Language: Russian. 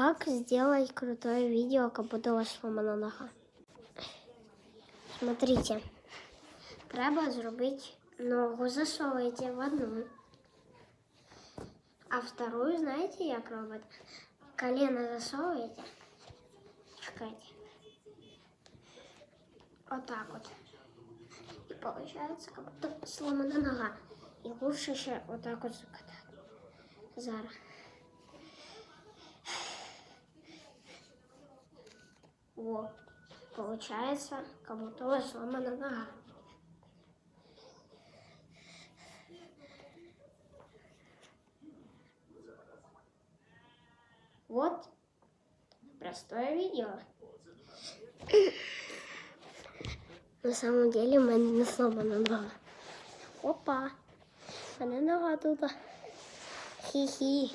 Как сделать крутое видео, как будто у вас сломана нога? Смотрите. Треба зробити ногу, засовуєте в одну. А вторую, знаете, як робить? Колено засовуєте. Чекайте. Так вот. И получается, как будто сломана нога. И лучше еще вот так вот закатать. Зараз. Во. Получается, вас сломана нога. Вот простое видео. На самом деле в мене не сломана нога. Опа. Мене нога тут. Хі-хі.